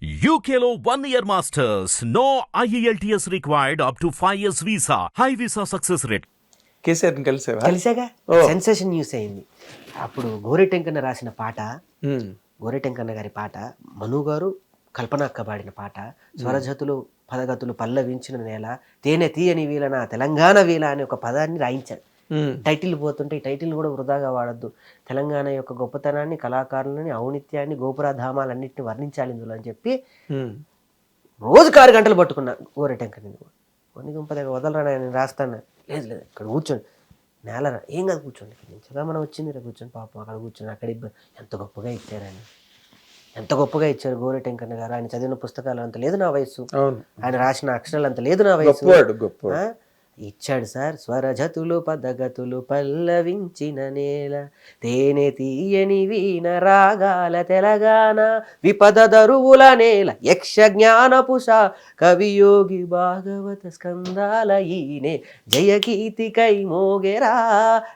One year masters. No E IELTS required up to 5 years visa. High visa success rate. కేసీఆర్ని కలిసావా కలిసాగా. Sensation news అయింది అప్పుడు గోరెటెంకన్న రాసిన పాట గోరెటెంకన్న గారి పాట మను గారు కల్పనక్క పాడిన పాట స్వరజతులు పదగతులు పల్లవించిన నేల తేనె తీయని వీల నా తెలంగాణ వీల అనే ఒక పదాన్ని రాయించారు టైటిల్ పోతుంటే ఈ టైటిల్ కూడా వృధాగా వాడద్దు. తెలంగాణ యొక్క గొప్పతనాన్ని కళాకారులని ఔనిత్యాన్ని గోపురాధామాలన్నింటిని వర్ణించాలి ఇందులో అని చెప్పి. రోజుకు ఆరు గంటలు పట్టుకున్నా గోరెటెంక నేను కొన్ని గుంపదగా వదలరా నేను రాస్తాను లేదు లేదు ఇక్కడ కూర్చోండి. నేలరా ఏం కాదు కూర్చోండి. మంచిగా మనం వచ్చింది రా కూర్చొని పాపం అక్కడ కూర్చొని అక్కడ ఎంత గొప్పగా ఇచ్చారని ఎంత గొప్పగా ఇచ్చారు గోరెటెంకన్న గారు. ఆయన చదివిన పుస్తకాలు అంత లేదు నా వయసు ఆయన రాసిన అక్షరాలు అంత లేదు నా వయసు? ఇచ్చాడు సార్. స్వరజతులు పదగతులు పల్లవించిన నేల తేనె తీయని వీణ రాగాల తెలంగాణ విపద దరువుల నేల యక్ష జ్ఞానపుష కవియోగి భాగవత స్కందాల ఈనే జయకీర్తికై మోగెరా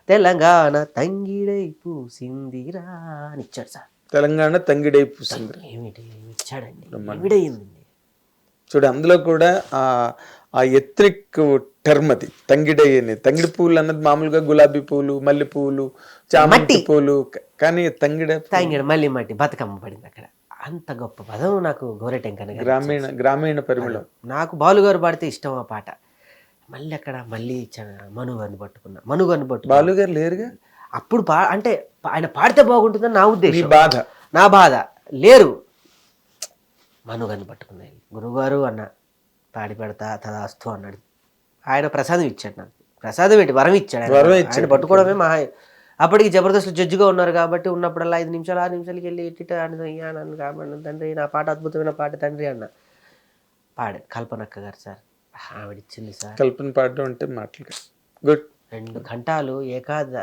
తెలంగాణ తంగిడై పూసిందిరా అని ఇచ్చాడు సార్. తెలంగాణ తంగిడై పూసింది ఏమిటి? ఏమి ఇచ్చాడండి. చూడు అందులో కూడా ఆ ఎత్రిక్ టర్మ్ అది. తంగిడై అనేది తంగిడి పువ్వులు అన్నది మామూలుగా గులాబీ పువ్వులు మల్లె పువ్వులు చామంతి క- కానీ తంగిడ తాంగిడు మళ్ళీ మట్టి బతుకమ్మ పడింది అక్కడ. అంత గొప్ప పదం నాకు గోరెటెంకన గారు గ్రామీణ గ్రామీణ పరిమళం. నాకు బాలుగారు పాడితే ఇష్టం ఆ పాట. మళ్ళీ అక్కడ మళ్ళీ మనుగారిని పట్టుకున్నా మనుగారిని పట్టుకున్నా బాలు గారు లేరుగా? అప్పుడు పా అంటే ఆయన పాడితే బాగుంటుందని నా నీ ఉద్దేశం బాధ. నా బాధ. లేరు. మనుగారిని పట్టుకున్నాయి గురువుగారు అన్న పాడి పెడతా తదాస్తు అన్నాడు. ఆయన ప్రసాదం ఇచ్చాడు నాకు. ప్రసాదం ఏంటి? వరం ఇచ్చాడు. వరం ఇచ్చాడు. పట్టుకోవడమే మహా అప్పటికి జబర్దస్త్ జడ్జిగా ఉన్నారు కాబట్టి ఉన్నప్పుడల్లా ఐదు నిమిషాలు ఆరు నిమిషాలకి వెళ్ళి ఇట్ట అని అయ్యా నన్ను కాబట్టి తండ్రి నా పాట అద్భుతమైన పాట తండ్రి అన్న. పాడు. కల్పనక్క గారు సార్. ఆవిడ ఇచ్చింది సార్. కల్పన పాడడం అంటే మాటలు గుడ్. రెండు గంటలు ఏకాద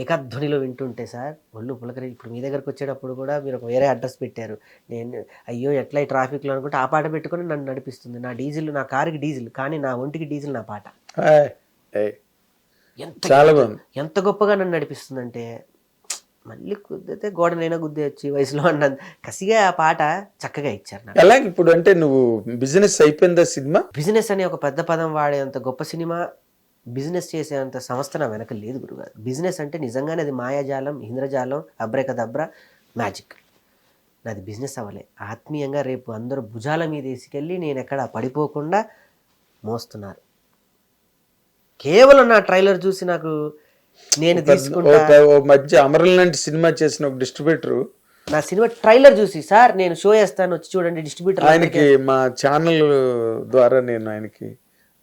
ఏకాధ్వనిలో వింటుంటే సార్ ఒళ్ళు పులకరి ఇప్పుడు మీ దగ్గరకు వచ్చేటప్పుడు కూడా మీరు ఒక వేరే అడ్రస్ పెట్టారు. నేను అయ్యో ఎట్లా ఈ ట్రాఫిక్లో అనుకుంటే ఆ పాట పెట్టుకొని నన్ను నడిపిస్తుంది. నా డీజిల్ నా కారుకి డీజిల్ కానీ నా ఒంటికి డీజిల్ నా పాట. ఎంత ఎంత గొప్పగా నన్ను నడిపిస్తుందంటే మళ్ళీ కుద్దితే గోడనైనా గుద్దేయచ్చు వయసులో అన్న కసిగా ఆ పాట చక్కగా ఇచ్చారు నాకు. అలాగే ఇప్పుడు అంటే నువ్వు బిజినెస్ అయిపోయిందా సినిమా? బిజినెస్ అనే ఒక పెద్ద పదం వాడేంత గొప్ప సినిమా బిజినెస్ చేసేంత సంస్థ నా వెనక లేదు గురుగారు. బిజినెస్ అంటే నిజంగానే అది మాయాజాలం ఇంద్రజాలం అబ్రకదబ్ర మ్యాజిక్. నాది బిజినెస్ అవ్వలే. ఆత్మీయంగా రేపు అందరూ భుజాల మీద వేసుకెళ్ళి నేను ఎక్కడ పడిపోకుండా మోస్తున్నారు. కేవలం నా ట్రైలర్ చూసి నాకు నేను తీసుకుంటా మధ్య అమరల్ లాంటి సినిమా చేసిన ఒక డిస్ట్రిబ్యూటర్ నా సినిమా ట్రైలర్ చూసి సార్ నేను షో చేస్తాను వచ్చి చూడండి డిస్ట్రిబ్యూటర్ ఆయనకి మా ఛానల్ ద్వారా నేను ఆయనకి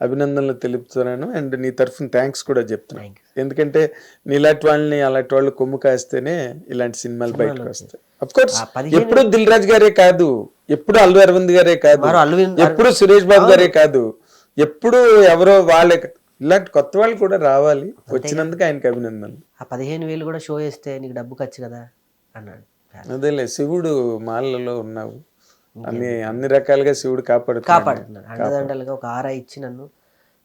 అభినందనలు తెలుపుతున్నాను అండ్ నీ తరఫున థ్యాంక్స్ కూడా చెప్తున్నాను ఎందుకంటే నీలాంటి వాళ్ళని అలాంటి వాళ్ళు కొమ్ము కాస్తేనే ఇలాంటి సినిమాలు బయటకు వస్తాయి. అఫ్ కోర్స్ ఎప్పుడు దిల్ రాజు గారే కాదు ఎప్పుడు అల్లు అరవింద్ గారే కాదు ఎప్పుడు సురేష్ బాబు గారే కాదు ఎప్పుడు ఎవరో వాళ్ళే ఇలాంటి కొత్త వాళ్ళు కూడా రావాలి. వచ్చినందుకు ఆయనకి అభినందనలు. ఆ పదిహేను వేలు కూడా షో చేస్తే నీకు డబ్బు ఖర్చు కదా? అన్నాడు. అదేలే శివుడు మాలలో ఉన్నావు. అన్ని అన్ని రకాలుగా శివుడు కాపాడుతున్నాడు. కాపాడుతున్నాడు. అండదండలుగా ఒక ఆరా ఇచ్చి నన్ను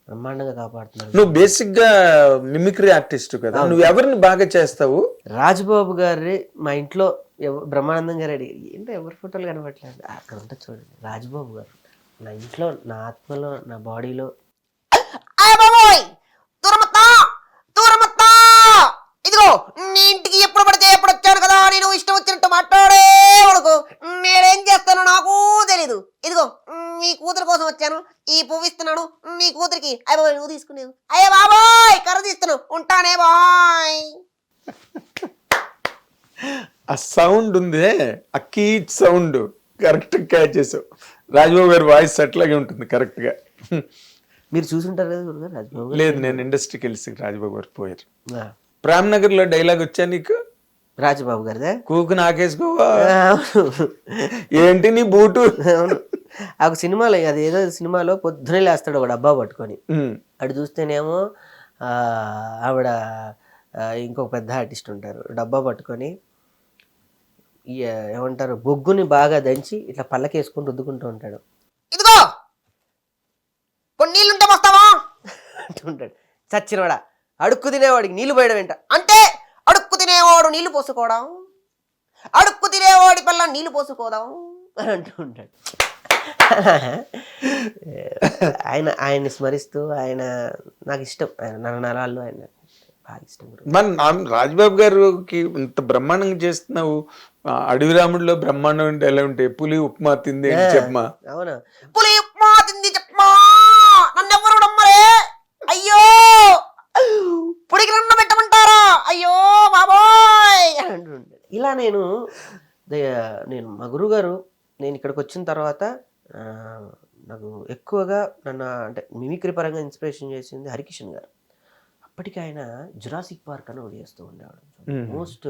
బ్రహ్మాండంగా కాపాడుతున్నాడు. నువ్వు బేసిక్గా మిమిక్రీ ఆర్టిస్ట్ కదా. నువ్వు ఎవరిని బాగా చేస్తావు? రాజుబాబు గారి మా ఇంట్లో బ్రహ్మానందం గారు అడిగి ఏంటో ఎవరి ఫోటోలు కనబడలేదు అక్కడ ఉంటుంది చూడండి. రాజుబాబు గారు నా ఇంట్లో నా ఆత్మలో నా బాడీలో అయ్య బాబోయ్ దూరమత్తా దూరమత్తా ఇదిగో నీ ఇంటికి ఎప్పుడు పడితే ఎప్పుడు వచ్చాను కదా నేను ఇష్టం వచ్చినట్టు మాట్లాడే వాళ్ళకు నేనేం చేస్తానో నాకు తెలీదు ఇదిగో మీ వచ్చాను ఈ పువ్వు ఇస్తున్నాను. మీ కూతురికి. అయ్య బాబోయ్ నువ్వు తీసుకునేవు. అయ్య బాబోయ్ కర్ర తీస్తున్నావు. ఉంటానే బాయ్. ఆ సౌండ్ ఉందే ఆ కీచ్ సౌండ్. కరెక్ట్ క్యాచ్ చేసావు. రాజబాబు గారి వాయిస్ అట్లాగే ఉంటుంది కరెక్ట్గా మీరు చూసుంటారు కదా గురుగారు రాజుబాబు గారు. లేదు నేను ఇండస్ట్రీకి వెళ్ళి రాజబాబు గారు పోయారు. ఆ, ప్రేమ్ నగర్లో డైలాగ్ వచ్చా నీకు? రాజుబాబు గారిదే? కూకు నాకేసుకోవా. ఏంటి నీ బూటు? అవును. ఆ సినిమాలో అది ఏదో సినిమాలో పొద్దునే లేస్తాడు ఒక డబ్బా పట్టుకొని. అటు చూస్తేనేమో ఆ, ఆవిడ ఇంకొక పెద్ద ఆర్టిస్ట్ ఉంటారు. డబ్బా పట్టుకొని ఏమంటారు బొగ్గుని బాగా దంచి ఇట్లా పళ్ళకేసుకొని రుద్దుకుంటూ ఉంటాడు. ఇదిగో! కొన్ని నీళ్ళుంటే వస్తావా అంటూ ఉంటాడు. చచ్చినవాడా? అడుక్కు తినేవాడికి నీళ్ళు పోయడం ఏంట? అంటే అడుక్కు తినేవాడు నీళ్ళు పోసుకోవడం. అడుక్కు తినేవాడి పిల్ల నీళ్ళు పోసుకోదాం అని అంటూ ఉంటాడు. ఆయన ఆయన్ని స్మరిస్తూ ఆయన నాకు ఇష్టం. ఆయన నర నరాల్లో ఆయన బాగా ఇష్టం మన రాజ్బాబు గారికి ఇంత బ్రహ్మాండంగా చేస్తున్నావు. ఆ, అడవి రాముడిలో బ్రహ్మాండం అంటే ఎలా ఉంటాయి పులి ఉప్మా తింది చెప్పమా? అవునా? పులి ఉప్మా తింది చెప్పమా? నన్ను ఎవరు అయ్యో! పుడికి నన్ను పెట్టమంటారా? అయ్యో! బాబోయ్ అంటూ ఉంటాడు. ఇలా నేను నేను మా గురువు గారు నేను ఇక్కడికి వచ్చిన తర్వాత నాకు ఎక్కువగా నన్ను అంటే మిమిక్రీ పరంగా ఇన్స్పిరేషన్ చేసింది హరికిషన్ గారు. అప్పటికి ఆయన జురాసిక్ పార్క్ అని ఒకటి చేస్తూ ఉండేవాడు. మోస్ట్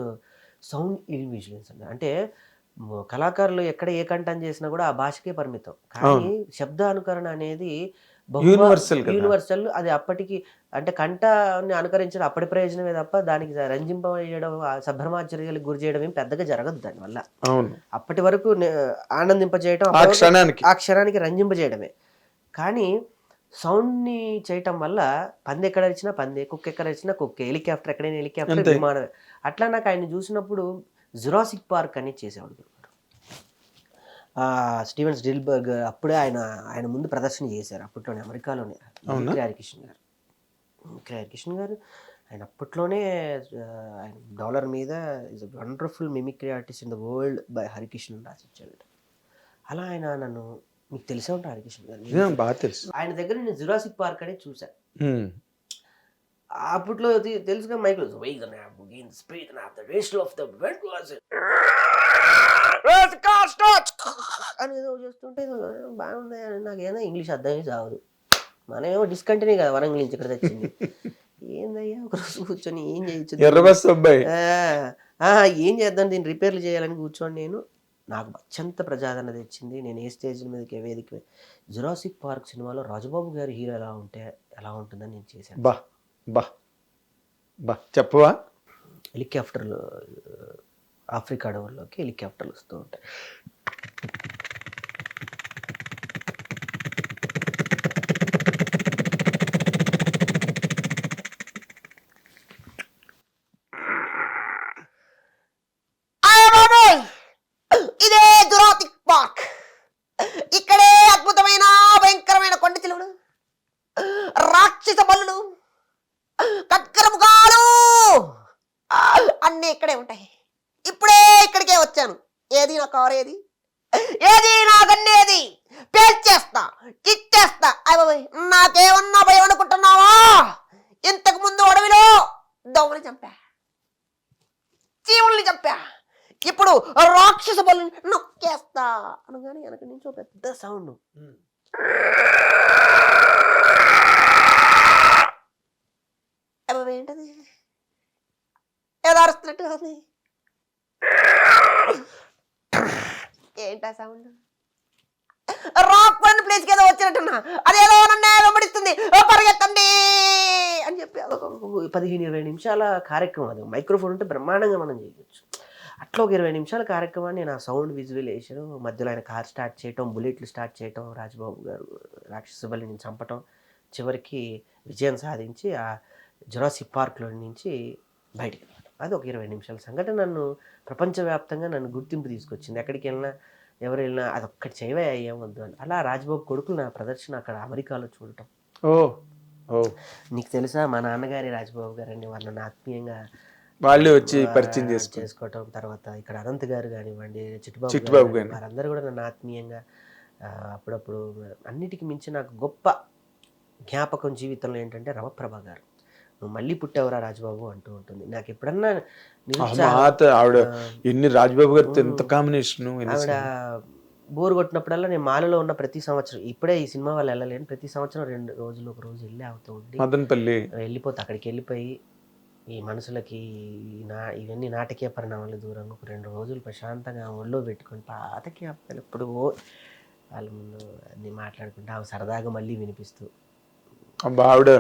సౌండ్ ఇల్విజువలెన్స్ అంటే అంటే కళాకారులు ఎక్కడ ఏ కంఠం చేసినా కూడా ఆ భాషకే పరిమితం. కానీ శబ్ద అనుకరణ అనేది కదా. యూనివర్సల్ అది అప్పటికి అంటే కంఠాన్ని అనుకరించడం అప్పటి ప్రయోజనమే తప్ప దానికి రంజింపజేయడం సభ్రమాచర్యలకు గురి చేయడం ఏం పెద్దగా జరగదు దానివల్ల అవును. అప్పటి వరకు ఆనందింపజేయటం ఆ క్షణానికి. ఆ క్షణానికి రంజింపజేయడమే. కానీ సౌండ్ని చేయటం వల్ల పంది ఎక్కడ ఇచ్చినా పంది కుక్క ఎక్కడ ఇచ్చినా కుక్క హెలికాప్టర్ ఎక్కడైనా హెలికాప్టర్ అంతే. విమానమే. అట్లా నాకు ఆయన చూసినప్పుడు జురాసిక్ పార్క్ అని చేసేవాడు. స్టీవెన్స్ డిల్బర్గ్ అప్పుడే ఆయన ఆయన ముందు ప్రదర్శన చేశారు అప్పట్లోనే అమెరికాలోనే. అవునా? మిక్రీ హరికిషన్ గారు. మిక్రీ హరికిషన్ గారు ఆయన అప్పట్లోనే ఆయన డాలర్ మీద is wonderful mimicry artist in the world by Harikishan అని రాసి ఇచ్చాడు అలా ఆయన నన్ను మీకు తెలిసే ఉంటారు హరికిషన్ గారు? బాగా తెలుసు. ఆయన దగ్గర నేను జురాసిక్ పార్క్ అనేది చూశాను. అప్పట్లో తెలుసుగా మైక్లో "We're gonna have begin the speed and have అని ఏదో చేస్తుంటే బాగుంది అని నాకేదో ఇంగ్లీష్ అర్థమే చావదు. మనమేమో డిస్కంటిన్యూ కదా వరంగల్ నుంచి ఇక్కడ తెచ్చింది. ఏందయ్యా ఒక రోజు కూర్చొని ఏం చేయొచ్చు? అబ్బాయి. ఏం చేద్దాం దీన్ని రిపేర్లు చేయాలని కూర్చొని నేను. నాకు అత్యంత ప్రజాదరణ తెచ్చింది. నేను ఏ స్టేజ్ మీదకి ఏ వేదిక జురాసిక్ పార్క్ సినిమాలో రాజబాబు గారి హీరో ఎలా ఉంటే ఎలా ఉంటుందని నేను చేశాను. బా బా బా చెప్పవా? హెలికాప్టర్లు ఆఫ్రికా అడవుల్లోకి హెలికాప్టర్లు వస్తూ ఉంటాయి అయ్య బాబోయ్ ఇదే జురాసిక్ పార్క్ ఇక్కడే అద్భుతమైన భయంకరమైన కొండ చిలువలు రాక్షస బలులు కట్కరముఖాలు అన్నీ ఇక్కడే ఉంటాయి ఇప్పుడే ఇక్కడికే వచ్చాను ఏది నా కారు ఏది ఏది నా గన్నేది పేల్చేస్తా కిచ్చేస్తా అయ్య బాబోయ్ నాకేమన్నా భయం అనుకుంటున్నావా ఇంతకు ముందు అడవిలో దోమని చంపా చెప్పా. ఇప్పుడు రాక్షస బలు నొక్కేస్తా అనగానే వెనక నుంచి ఒక పెద్ద సౌండ్ ఏంటది? ఏదో అరుస్తున్నట్టుగా ఏంటా సౌండ్ రాక్ పడిన ప్లేస్కి ఏదో వచ్చినట్టున్నా. అదేదో నన్ను వెంబడిస్తుంది? పరిగెత్తండి! అని చెప్పి అదొక పదిహేను ఇరవై నిమిషాల కార్యక్రమం అది. మైక్రోఫోన్ ఉంటే బ్రహ్మాండంగా మనం చేయవచ్చు అట్లా ఒక ఇరవై నిమిషాల కార్యక్రమాన్ని నా సౌండ్ విజువలేషన్ మధ్యలో ఆయన కార్ స్టార్ట్ చేయటం బుల్లెట్లు స్టార్ట్ చేయటం రాజబాబు గారు రాక్షసబలిని చంపటం చివరికి విజయం సాధించి ఆ జురాసిక్ పార్క్లో నుంచి బయటికి అది ఒక ఇరవై నిమిషాల సంఘటన నన్ను ప్రపంచవ్యాప్తంగా నన్ను గుర్తింపు తీసుకొచ్చింది. ఎక్కడికి వెళ్ళినా ఎవరు వెళ్ళినా అది ఒక్కటి చేయవే అయ్యేమొద్దు అని. అలా రాజ్బాబు కొడుకులు నా ప్రదర్శన అక్కడ అమెరికాలో చూడటం. ఓ ఓ. నీకు తెలుసా మా నాన్నగారి రాజబాబు గారని వాళ్ళని ఆత్మీయంగా వాళ్ళే వచ్చి పరిచయం చేసుకోవటం తర్వాత ఇక్కడ అనంత్ గారు కానివ్వండి చిట్టుబాబు చిట్టుబాబు గారు. వారందరూ కూడా నన్ను ఆత్మీయంగా అప్పుడప్పుడు అన్నిటికీ మించి నాకు గొప్ప జ్ఞాపకం జీవితంలో ఏంటంటే రమప్రభ గారు. నువ్వు మళ్ళీ పుట్టావురా రాజబాబు అంటూ ఉంటుంది. నాకు ఎప్పుడన్నా ఆవిడ ఎన్ని రాజ్బాబు గారితో ఎంత కాంబినేషన్ ఆవిడ బోర్ కొట్టినప్పుడల్లా నేను మాలలో ఉన్న ప్రతి సంవత్సరం ఇప్పుడే ఈ సినిమా వాళ్ళు వెళ్ళలేను ప్రతి సంవత్సరం రెండు రోజులు ఒక రోజు వెళ్ళి అవుతూ ఉండి మదనపల్లి. వెళ్ళిపోతే అక్కడికి వెళ్ళిపోయి ఈ మనసులకి ఈ నా ఇవన్నీ నాటకీయ పరిణామాలు దూరంగా ఒక రెండు రోజులు ప్రశాంతంగా ఒళ్ళో పెట్టుకొని పాత జ్ఞాపకాలు ఎప్పుడు వాళ్ళ ముందు అన్ని మాట్లాడుకుంటూ ఆమె సరదాగా మళ్ళీ వినిపిస్తూ ఆవిడ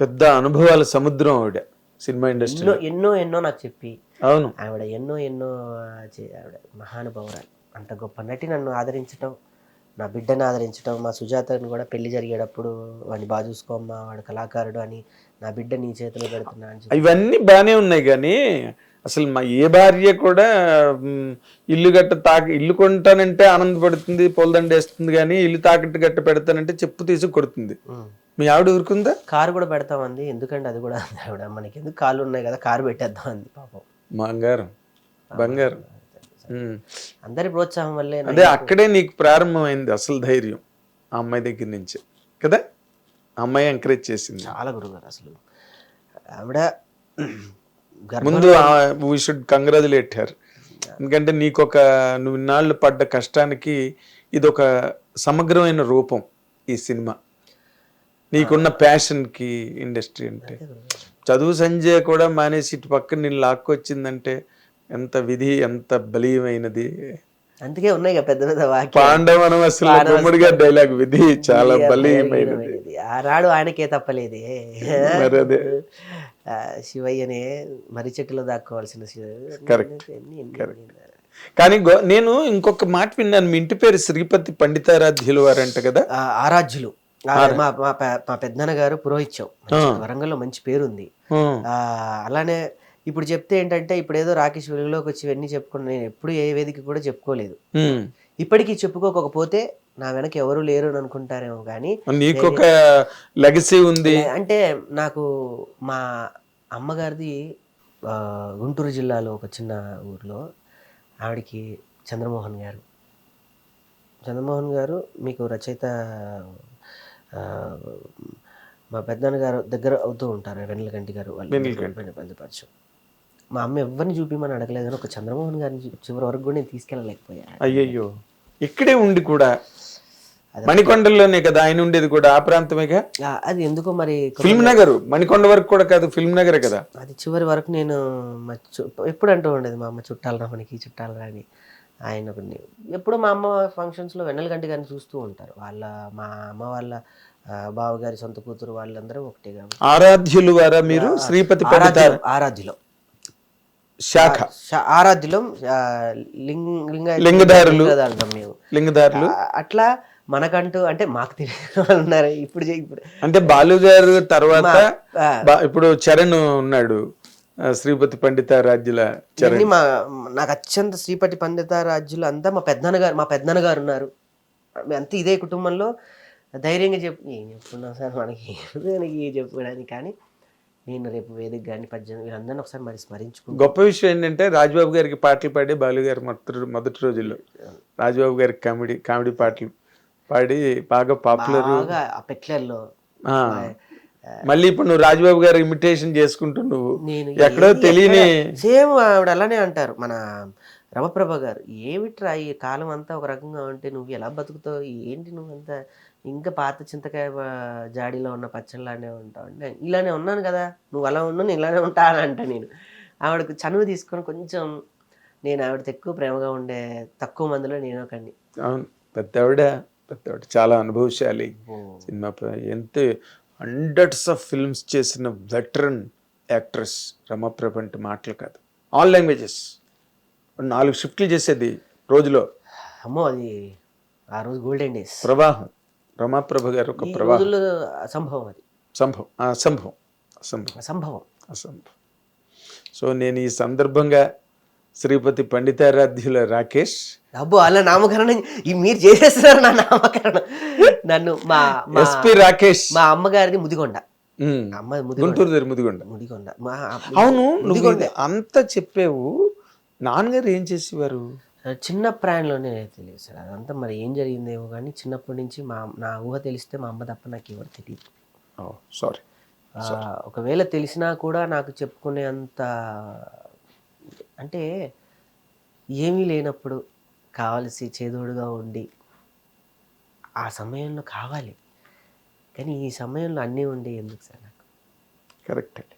పెద్ద అనుభవాల సముద్రం ఆవిడ సినిమా ఇండస్ట్రీ ఎన్నో ఎన్నో నాకు చెప్పి. అవును. ఆవిడ ఎన్నో ఎన్నో ఆవిడ మహానుభావురాలు. అంత గొప్ప నటి నన్ను ఆదరించడం నా బిడ్డను ఆదరించడం మా సుజాతను కూడా పెళ్ళి జరిగేటప్పుడు వాడిని బాగా చూసుకోమ్మా వాడు కళాకారుడు అని నా బిడ్డ నీ చేతిలో పెడుతున్నా అని ఇవన్నీ బాగానే ఉన్నాయి కానీ అసలు మా ఏ భార్య కూడా ఇల్లు గట్ట తాక ఇల్లు కొంటానంటే ఆనందపడుతుంది పొలదండ వేస్తుంది కానీ ఇల్లు తాకట్టు గట్ట పెడతానంటే చెప్పు తీసి కొడుతుంది. మీ ఆవిడ ఊరుకుందా? కారు కూడా పెడతామంది ఎందుకంటే అది కూడా ఆవిడ మనకి ఎందుకు కాళ్ళు ఉన్నాయి కదా కారు పెట్టేద్దాం అంది పాపం. బంగారం. బంగారం. అందరి ప్రోత్సాహం వల్లే అదే అక్కడే నీకు ప్రారంభమైంది అసలు ధైర్యం ఆ అమ్మాయి దగ్గర నుంచి. కదా? అమ్మాయి ఎంకరేజ్ చేసింది. చాలా గురుగారు అసలు. ఆవిడ ముందు వీ షుడ్ కంగ్రాచులేట్ హర్ ఎందుకంటే నీకు ఒక నువ్వు ఇన్నాళ్ళు పడ్డ కష్టానికి ఇది ఒక సమగ్రమైన రూపం ఈ సినిమా. నీకున్న ప్యాషన్కి ఇండస్ట్రీ అంటే. చదువు సంజయ్ కూడా మానేసి ఇటు పక్కన నేను లాక్కొచ్చిందంటే ఎంత విధి ఎంత బలీయమైనది. అందుకే ఉన్నాయి కదా పెద్ద పెద్ద వాక్యాలు. డైలాగ్ విధి చాలా బలీయమైనది. ఆనాడు ఆయనకే తప్పలేదే. మరి ఆ, శివయ్యనే మర్రి చెట్టులో దాక్కోవాల్సిన కానీ నేను ఇంకొక మాట విన్నాను. మీ ఇంటి పేరు శ్రీపతి పండితారాధ్యులు వారంట కదా? ఆ, ఆరాధ్యులు. ఆ, మా మా పెద్దన్న గారు పురోహిత్యం. వరంగల్లో మంచి పేరుంది. ఆ, అలానే ఇప్పుడు చెప్తే ఏంటంటే ఇప్పుడు ఏదో రాకేష్ వెలుగులోకి వచ్చి ఇవన్నీ చెప్పుకున్నా నేను ఎప్పుడు ఏ వేదిక కూడా చెప్పుకోలేదు. ఇప్పటికీ చెప్పుకోకపోతే నా వెనక ఎవరు లేరు అని అనుకుంటారేమో కానీ నీకు ఒక లెగసీ ఉంది. అంటే నాకు మా అమ్మగారిది గుంటూరు జిల్లాలో ఒక చిన్న ఊర్లో ఆవిడకి చంద్రమోహన్ గారు. చంద్రమోహన్ గారు మీకు రచయిత మా పెద్దనాన్న గారు దగ్గర అవుతూ ఉంటారు వెన్నెలకంటి గారు వాళ్ళు. పెద్దపరచు మా అమ్మ ఎవరిని చూపిమని అడగలేదు కానీ ఒక చంద్రమోహన్ గారిని చివరి వరకు కూడా నేను తీసుకెళ్ళలేకపోయా అయ్యయ్యో. ఇక్కడే ఉండి కూడా? మణికొండలోనే కదా ఆయన ఉండేది కూడా? ఆ ప్రాంతమేగా? అది ఎందుకో మరి ఫిల్మ్ నగర్? మణికొండ వరకు కూడా కాదు ఫిల్మ్ నగరే కదా? అది చివరి వరకు నేను ఎప్పుడు అంటూ ఉండేది మా అమ్మ చుట్టాలు రా మనకి చుట్టాలు రాని ఆయన ఎప్పుడు మా అమ్మ ఫంక్షన్స్లో వెన్నెలగంటి గారిని చూస్తూ ఉంటారు. వాళ్ళ మా అమ్మ వాళ్ళ బావగారి సొంత కూతురు వాళ్ళందరూ ఒకటే కాబట్టి. ఆరాధ్యులు వారా మీరు? శ్రీపతి ఆరాధ్యులం. శాఖ. ఆరాధ్యులం లింగ లింగ లింగధారులు. లింగధారులు అంటాం మేము లింగదారులు అట్లా మనకంటూ అంటే మాకు తెలియని వాళ్ళు ఉన్నారు. ఇప్పుడు అంటే బాలు గారు తర్వాత ఇప్పుడు చరణ్ ఉన్నాడు. శ్రీపతి పండిత రాజ్యుల చరణ్. మా నాకు అత్యంత శ్రీపతి పండిత రాజ్యులు అంతా మా పెద్దనాన్న గారు మా పెద్దనాన్న గారు ఉన్నారు అంతా ఇదే కుటుంబంలో ధైర్యంగా చెప్పు ఏం చెప్పుకున్నాం సార్? మనకి మనకి ఏం చెప్పుకోవడానికి కానీ నేను రేపు వేదిక కానీ పద్దెనిమిది వీళ్ళందరినీ ఒకసారి మరి స్మరించుకుంటూ గొప్ప విషయం ఏంటంటే రాజబాబు గారికి పాటలు పాడి బాలు గారు మొదటి మొదటి రోజుల్లో. రాజబాబు గారికి కామెడీ కామెడీ పాటలు పాడి బాగా పాపులర్. పెట్లర్లో. మళ్ళీ ఇప్పుడు నువ్వు రాజబాబు గారు ఇమిటేషన్ చేసుకుంటూ నువ్వు ఎక్కడో తెలియని సేమ్ ఆవిడ అలానే అంటారు. మన రమప్రభ గారు ఏమిట్రా ఈ కాలం అంతా ఒక రకంగా ఉంటే నువ్వు ఎలా బతుకుతావు? ఏంటి నువ్వు అంతా ఇంకా పాత చింతకాయ జాడీలో ఉన్న పచ్చళ్ళలానే ఉంటావు ఇలానే ఉన్నాను కదా నువ్వు అలా ఉండు నేను ఇలానే ఉంటా అని అంట నేను. ఆవిడకు చనువు తీసుకొని కొంచెం నేను ఆవిడతో ఎక్కువ ప్రేమగా ఉండే తక్కువ మందిలో నేను ఒకడిని. అవును. పెద్దవిడ పెద్దవిడ చాలా అనుభవశాలి. సినిమా ఎంత హండ్రెడ్స్ ఆఫ్ ఫిల్మ్స్ చేసిన వెటరన్ యాక్ట్రెస్ రమప్రభ అంటే మాటలు కాదు. ఆల్ లాంగ్వేజెస్ నాలుగు షిఫ్ట్లు చేసేది రోజులో. అమ్మో అది ఆ రోజు గోల్డెన్ డేస్ ప్రవాహం రమాప్రభ గారు ఒక ప్రవాహం. అసంభవం అది. సంభవం. అసంభవం అసంభవం అసంభవం అసంభవం. సో నేను ఈ సందర్భంగా శ్రీపతి పండితారాధ్యుల రాకేష్. అబ్బో అలా నామకరణం. ఈ మీరు చేసేస్తున్నారు నా నామకరణం. నన్ను మా ఎస్పి రాకేష్. మా అమ్మగారిది ముదిగొండ. అమ్మ గుంటూరు దగ్గర ముదిగొండ. ముదిగొండ. అవును అంత చెప్పావు. నాన్నగారు ఏం చేసేవారు? చిన్న ప్రాయంలోనే తెలియదు సార్. అదంతా మరి ఏం జరిగిందేమో కానీ చిన్నప్పటి నుంచి మా నా ఊహ తెలిస్తే మా అమ్మ తప్ప నాకు ఎవరు తెలియదు. సారీ. ఒకవేళ తెలిసినా కూడా నాకు చెప్పుకునే అంత అంటే ఏమీ లేనప్పుడు కావలసి చేదోడుగా ఉండి ఆ సమయంలో కావాలి. కానీ ఈ సమయంలో అన్నీ ఉండే ఎందుకు సార్ నాకు? కరెక్ట్ అండి.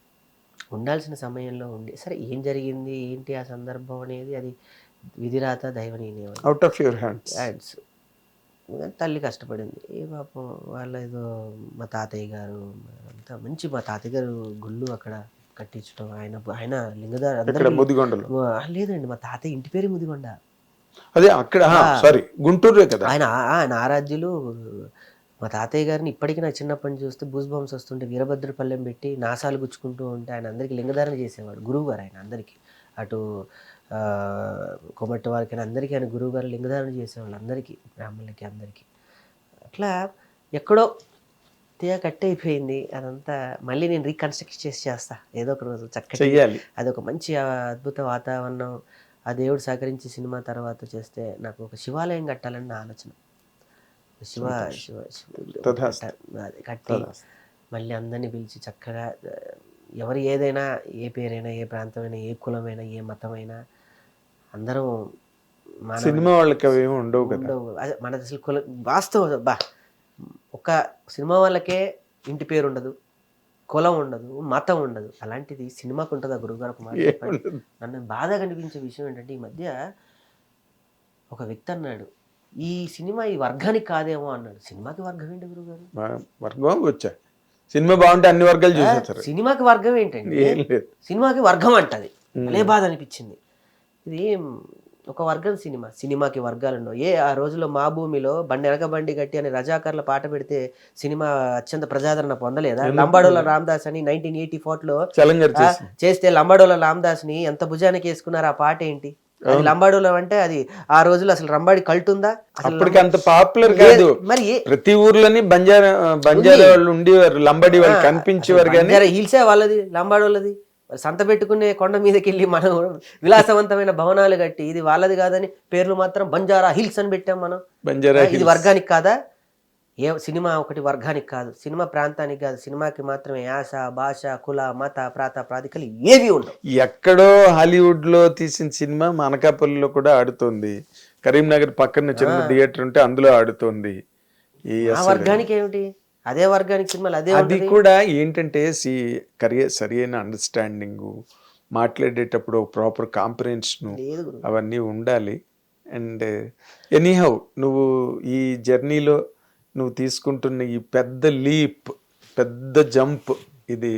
ఉండాల్సిన సమయంలో ఉండి. సరే ఏం జరిగింది? ఏంటి ఆ సందర్భం అనేది అది విధిరాత దైవనీయం అవుట్ ఆఫ్ యువర్ హ్యాండ్స్ యాడ్స్ తల్లి కష్టపడింది. ఏ పాపం వాళ్ళ ఏదో మా తాతయ్య గారు అంతా మంచి మా తాతయ్య గారు గుళ్ళు అక్కడ కట్టించడం. ఆయన ఆయన లింగదారు ముదిగొండలో? లేదండి మా తాతయ్య ఇంటి పేరు ముదిగొండ. అదే అక్కడ సారీ గుంటూరే కదా? ఆయన ఆయన ఆరాధ్యులు మా తాతయ్య గారిని ఇప్పటికీ నా చిన్నప్పటి నుంచి చూస్తే బూస్ బాంబ్స్ వస్తుంటే వీరభద్ర పల్లెం పెట్టి నాసాలు గుచ్చుకుంటూ ఉంటే ఆయన అందరికి లింగధారణ చేసేవాడు. గురువు గారు ఆయన అందరికీ. అటు కొమట్టి వారికి అందరికీ ఆయన గురువు గారు లింగధారణ చేసేవాళ్ళు అందరికీ బ్రాహ్మణులకి అందరికీ. అట్లా ఎక్కడో తీయ కట్ అయిపోయింది అదంతా మళ్ళీ నేను రీకన్స్ట్రక్ట్ చేసి చేస్తా. ఏదో ఒక రోజు చక్కటి చెయ్యాలి. అదొక మంచి అద్భుత వాతావరణం ఆ దేవుడు సహకరించి సినిమా తర్వాత చేస్తే నాకు ఒక శివాలయం కట్టాలని నా ఆలోచన. శివ శివ. కట్ట- అది కట్టి మళ్ళీ అందరినీ పిలిచి చక్కగా ఎవరు ఏదైనా ఏ పేరైనా ఏ ప్రాంతమైనా ఏ కులమైనా ఏ మతమైనా అందరం సినిమా వాళ్ళకి అవి ఉండవు కదా. మనది అసలు కుల వాస్తవం బా ఒక సినిమా వాళ్ళకే ఇంటి పేరు ఉండదు కులం ఉండదు మతం ఉండదు. అలాంటిది సినిమాకు ఉంటుందా గురువుగారు ఒక మాట. నన్ను బాధ కనిపించే విషయం ఏంటంటే ఈ మధ్య ఒక వ్యక్తి అన్నాడు ఈ సినిమా ఈ వర్గానికి కాదేమో అన్నాడు. సినిమాకి వర్గం ఏంటి గురుగారు మా- వర్గం వచ్చా. సినిమా బాగుంటే అన్ని వర్గాలు చూసేస్తారు. సినిమాకి వర్గం ఏంటండి సినిమాకి వర్గం అంటది. అదే బాధ అనిపించింది. ఇది ఒక వర్గం సినిమా. సినిమాకి వర్గాలు ఉండవు. ఏ ఆ రోజుల్లో మా భూమిలో బండి వెనక బండి గట్టి అని రజాకర్ల పాట పెడితే సినిమా అత్యంత ప్రజాదరణ పొందలేదా? లంబాడోల రామదాస్ అని నైన్టీన్ ఎయిటీ లో చేస్తే లంబాడోల రామదాస్ని ఎంత భుజానికి వేసుకున్నారు ఆ పాట ఏంటి? అది లంబాడోలం అంటే అది ఆ రోజుల్లో అసలు రంబాడి కల్ట్ ఉందా? అసలు అప్పటికి అంత పాపులర్ కాదు. మరి ప్రతి ఊర్లోని బంజారా బంజారా వాళ్ళు ఉండేవారు. లంబడి వాళ్ళు కనిపించేవారు కానీ హిల్సే వాళ్ళది? లంబాడోళ్ళది? మరి సంత పెట్టుకునే కొండ మీదకి వెళ్ళి మనం విలాసవంతమైన భవనాలు కట్టి ఇది వాళ్ళది కాదని పేర్లు మాత్రం బంజారా హిల్స్ అని పెట్టాం మనం. బంజారా ఇది వర్గానికి కాదా? ఏ సినిమా ఒకటి వర్గానికి కాదు సినిమా ప్రాంతానికి కాదు సినిమాకి మాత్రమే యాస భాష కుల మత ప్రాత ప్రాతికలు ఏవి ఉండవు. ఎక్కడో హాలీవుడ్లో తీసిన సినిమా అనకాపల్లిలో కూడా ఆడుతోంది. కరీంనగర్ పక్కన చిన్న థియేటర్ ఉంటే అందులో ఆడుతోంది. ఈ వర్గానికి ఏమిటి? అదే వర్గానికి సినిమాలు అదే అది. కూడా ఏంటంటే సి కరియ సరి అయిన అండర్స్టాండింగ్ మాట్లాడేటప్పుడు ప్రాపర్ కాంప్రహెన్షన్. అవన్నీ ఉండాలి అండ్ ఎనీహౌ నువ్వు ఈ జర్నీలో నువ్వు తీసుకుంటున్న ఈ పెద్ద లీప్ పెద్ద జంప్ ఇది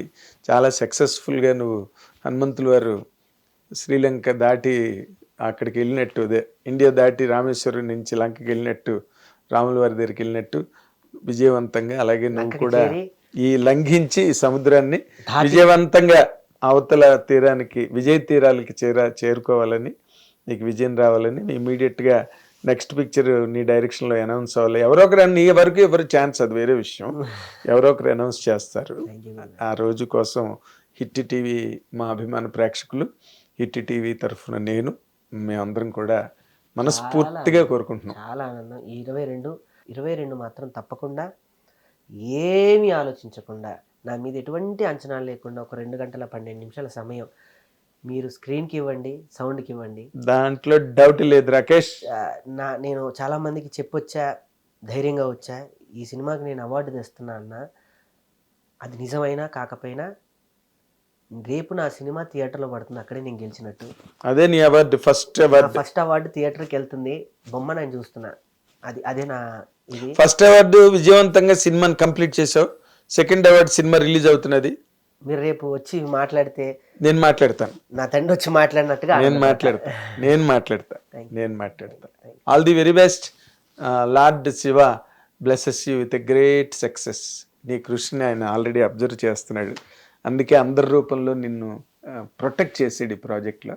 చాలా సక్సెస్ఫుల్గా నువ్వు హనుమంతుల వారు శ్రీలంక దాటి అక్కడికి వెళ్ళినట్టు అదే ఇండియా దాటి రామేశ్వరం నుంచి లంకకి వెళ్ళినట్టు రాముల వారి దగ్గరికి వెళ్ళినట్టు విజయవంతంగా అలాగే నువ్వు కూడా ఈ లంఘించి ఈ సముద్రాన్ని విజయవంతంగా అవతల తీరానికి విజయ తీరాలకి చేర చేరుకోవాలని నీకు విజయం రావాలని immediate గా నెక్స్ట్ పిక్చర్ నీ డైరెక్షన్లో అనౌన్స్ అవ్వాలి. ఎవరో ఒకరు నీ వరకు ఎవరు ఛాన్స్ అది వేరే విషయం. ఎవరో ఒకరు అనౌన్స్ చేస్తారు. ఆ రోజు కోసం హిట్ టీవీ మా అభిమాన ప్రేక్షకులు హిట్ టీవీ తరఫున నేను మేమందరం కూడా మనస్ఫూర్తిగా కోరుకుంటున్నాం. చాలా ఆనందం. ఇరవై రెండు ఇరవై రెండు మాత్రం తప్పకుండా ఏమీ ఆలోచించకుండా నా మీద ఎటువంటి అంచనాలు లేకుండా ఒక రెండు గంటల పన్నెండు నిమిషాల సమయం మీరు స్క్రీన్కి ఇవ్వండి సౌండ్కి ఇవ్వండి. దాంట్లో డౌట్ లేదు రాకేష్. నా నేను చాలా మందికి చెప్పొచ్చా ధైర్యంగా వచ్చా ఈ సినిమాకి నేను అవార్డు తెస్తున్నా అన్న అది నిజమైనా కాకపోయినా రేపు నా సినిమా థియేటర్లో పడుతుంది అక్కడే నేను గెలిచినట్టు. అదే నీ award first award. First award థియేటర్కి వెళ్తుంది బొమ్మ నేను చూస్తున్నా. అది అదే నా ఫస్ట్ అవార్డు విజయవంతంగా సినిమాని కంప్లీట్ చేసావు సెకండ్ అవార్డు సినిమా రిలీజ్ అవుతున్నది. మీరు రేపు వచ్చి మాట్లాడితే నేను మాట్లాడతాను. నా తండ్రి వచ్చి మాట్లాడినట్టుగా నేను మాట్లాడతా. నేను మాట్లాడతా. నేను మాట్లాడతా. All the very best lord Shiva blesses you with a great success నీ కృషిని ఆయన ఆల్రెడీ అబ్జర్వ్ చేస్తున్నాడు. అందుకే అందరి రూపంలో నిన్ను ప్రొటెక్ట్ చేసాడు ఈ ప్రాజెక్ట్లో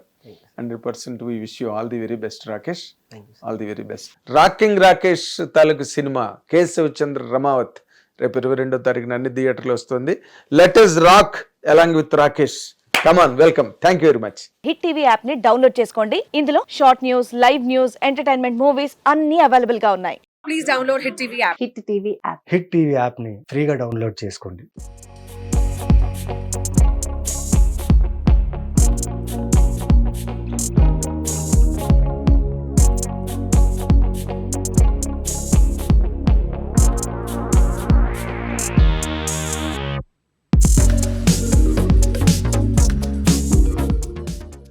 hundred percent we wish you all the very best Rakesh. Thank you, all the very best. Rocking Rakesh తాలూకు సినిమా కేశవ్ చంద్ర రమావత్ రేపు ఇరవై రెండో తారీఖున అన్ని థియేటర్లు వస్తుంది. Let is rock along with Rakesh come on welcome thank you very much hit TV యాప్ని download చేసుకోండి. ఇందులో short news live news entertainment movies అన్ని అవైలబుల్గా ఉన్నాయి. Please download Hit TV app. Hit TV app hit TV యాప్ని ఫ్రీగా download చేసుకోండి.